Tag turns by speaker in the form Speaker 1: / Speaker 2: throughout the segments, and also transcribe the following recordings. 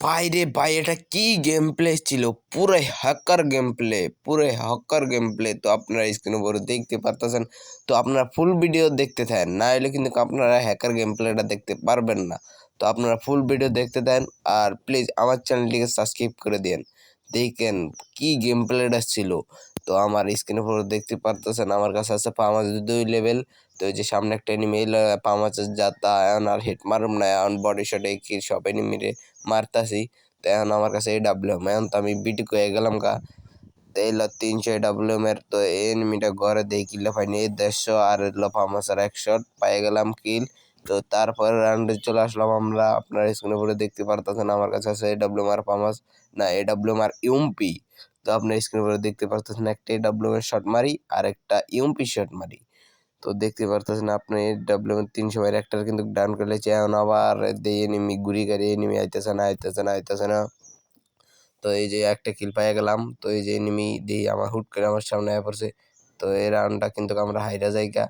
Speaker 1: ভাই রে ভাই, এটা কি গেম প্লে ছিল? পুরো হ্যাকার গেম প্লে পুরো হ্যাকার গেম প্লে তো আপনারা স্ক্রিন উপরে দেখতে পারতেছেন। তো আপনারা ফুল ভিডিও দেখতে থাকেন। না হলে কিন্তু আপনারা হ্যাকার গেম প্লেটা দেখতে পারবেন না। তো আপনারা ফুল ভিডিও দেখতে দেন আর প্লিজ আমার চ্যানেলটিকে সাবস্ক্রাইব করে দেন দেখেন কি গেম প্লেটা ছিল। তো আমার স্ক্রিনের উপরে দেখতে পারতেছেন, আমার কাছে আছে পামাজ দুই লেভেল তো যে সামনে একটা এনিমি পামাচের যাতা এখন আর হিট মারুম না, এখন বডি শটে কি সব এনিমিরে মারতাছি, তো এখন আমার কাছে এই ডাব্লিউএম এখন তো আমি বিটি হয়ে গেলাম গা। তো এলো তিনশো ডাব্লিউএম এর, তো এনিমিটা ঘরে দেই, কিলে পাইনি, এই দেড়শো আর এলো পামাচার একশো পাই গেলাম কিল। তো তারপরে রাউন্ডে চলে আসলাম আমরা, আপনার স্ক্রিনে পরে দেখতে পারতেছেন, আমার কাছে আছে এ এডাব্লিউএম আর পামাস না এ এডাব্লিউএম আর ইউমপি তো আপনার স্ক্রিনে পরে দেখতে পারতেছেন একটা এডাব্লিউএম এর শট মারি আর একটা ইউমপি শট মারি। তো দেখতে পারতেছেন আপনি ডাব্লিউ তিনশো মাইল একটার কিন্তু ডাউন করে লেছে এখন আবার দিয়ে এনিমি ঘুরি গাড়ি এনিমি আইতেছে না আইতেছে না আইতেছে না। তো এই যে একটা কিল পাইয়া গেলাম, তো এই যে এনিমি দিয়ে আমার হুট করে আমার সামনে আয়া পড়ছে। তো এই রাউন্ডটা কিন্তু আমরা হাইরা জায়গা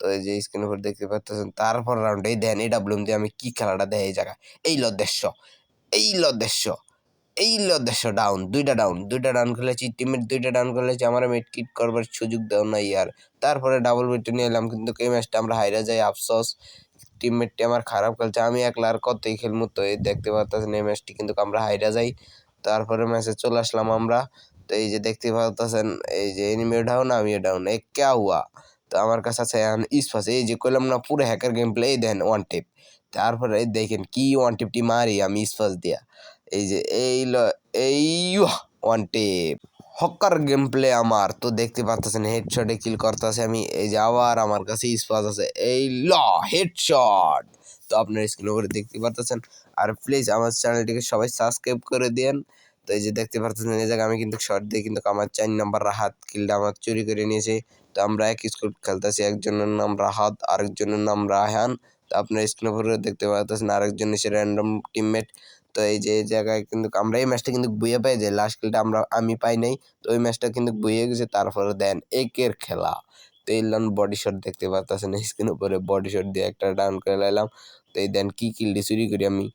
Speaker 1: তো এই যে স্ক্রিন উপর দেখতে পাচ্ছেন তারপর রাউন্ডে দেন এই ডাব্লিউ দিয়ে আমি কি খেলাটা দেয় এই জায়গায়? এই লদ্দেশ্য এই লদ্দেশ্য। এই লদ্দেশ্য ডাউন দুইটা ডাউন দুইটা ডাউন খেলেছি টিমের দুইটা ডাউন খেলেছি, আমার মেট কিট করবার সুযোগ দেও না ইয়ার তারপরে ডাবল বেটে নিয়ে এলাম, কিন্তু এই ম্যাচটা আমরা হাইরা যাই, আফসোস। টিমমেটটি আমার খারাপ খেলছে, আমি একলা আর কতই খেলব তো এই দেখতে পাচ্ছেন এই ম্যাচটি কিন্তু আমরা হাইরা যাই। তারপরে ম্যাচে চলে আসলাম আমরা, তো এই যে দেখতে পাচ্ছেন এই যে এনিমিও ডাউন আমিও ডাউন এ ক্যা হুয়া তো আমার কাছে আছে ইস্পাস এই যে কইলাম না, পুরো হ্যাকার গেম প্লে দেন ওয়ান টিপ তারপরে দেখেন কি ওয়ান টিপটি মারি আমি ইস্পাস দিয়া। এই যে এই ল, এই one tip hacker game play আমার। তো দেখতে পাচ্ছেন হেডশটে কিল করতেছে আমি। এই যে আবার আমার কাছে স্পাস আছে। এই ল হেডশট তো আপনার স্ক্রিন উপরে দেখতে পারতেছেন আর প্লিজ আমার চ্যানেলটিকে সবাই সাবস্ক্রাইব করে দেন। তো এই যে দেখতে পারতেছেন এই জায়গায় আমি কিন্তু শর্ট দিয়ে কিন্তু আমার চার নাম্বার রাহাত কিলটা আমার চুরি করে নিয়েছে। তো আমরা এক স্কুল খেলতেছি, একজনের নাম রাহাত, আরেকজনের নাম রাহান আপনার স্ক্রিনে উপরে দেখতে পারতেছেন আরেকজন এসে র্যান্ডম টিমমেট তো এই যে জায়গায় কিন্তু আমরা এই ম্যাচটা কিন্তু বইয়ে পাই যাই লাস্ট খেলটা আমরা, আমি পাই নাই। তো ওই ম্যাচটা কিন্তু বইয়ে গেছে, তারপরে দেন একের খেলা। তো এই লন বডি শট দেখতে পাচ্ছেন স্ক্রিন উপরে বডি শট দিয়ে একটা ডাউন করে লাইলাম। তো এই দেন কী কিলটি চুরি করি আমি।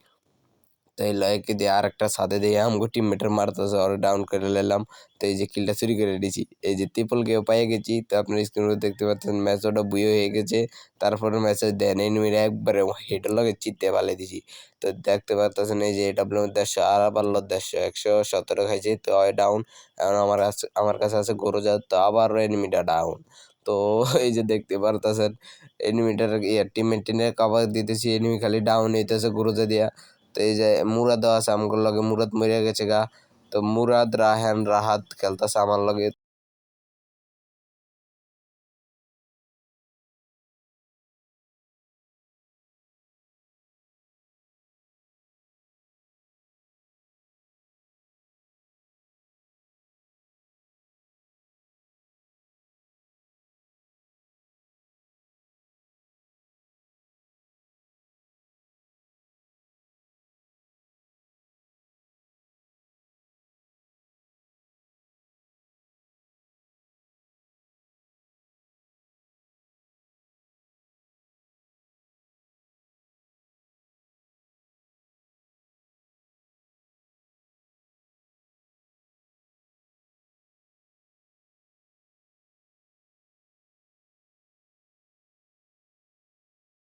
Speaker 1: তো এই লয়কে দিয়ে আর একটা সাথে দিয়ে আমগো টিমমেটের মারতেছে, ওরা ডাউন করে নিলাম। তো এই যে কিলটা চুরি করে দিয়েছি। এই যে ত্রিপলকেও পাইয়ে গেছি, তো আপনার স্ক্রিনে দেখতে পাচ্ছেন ম্যাচ ওটা বুয়ে হয়ে গেছে। তারপরে ম্যাচে দেন এনিমিরা একবারে হেডের লগে চিত্তে পালে দিছি। তো দেখতে পাচ্ছেন এই যে এটা দেড়শো আর আবার দেড়শো, একশো সতেরো খাইছে, তো ডাউন এখন আমার কাছে আমার কাছে আছে গরু গরুজাত তো আবার এনিমিটা ডাউন তো এই যে দেখতে পারতেছেন এনিমিটার টিমের টিনের কাভার দিতেছি এনিমি খালি ডাউন হইতেছে গরুজা দিয়া। তো এই যে মুরাদও আছে আমগুলোর লগে মুরাদ মরিয়া গেছে গা। তো মুরাদ, রাহেন, রাহাত খেলতেছে আমার লগে।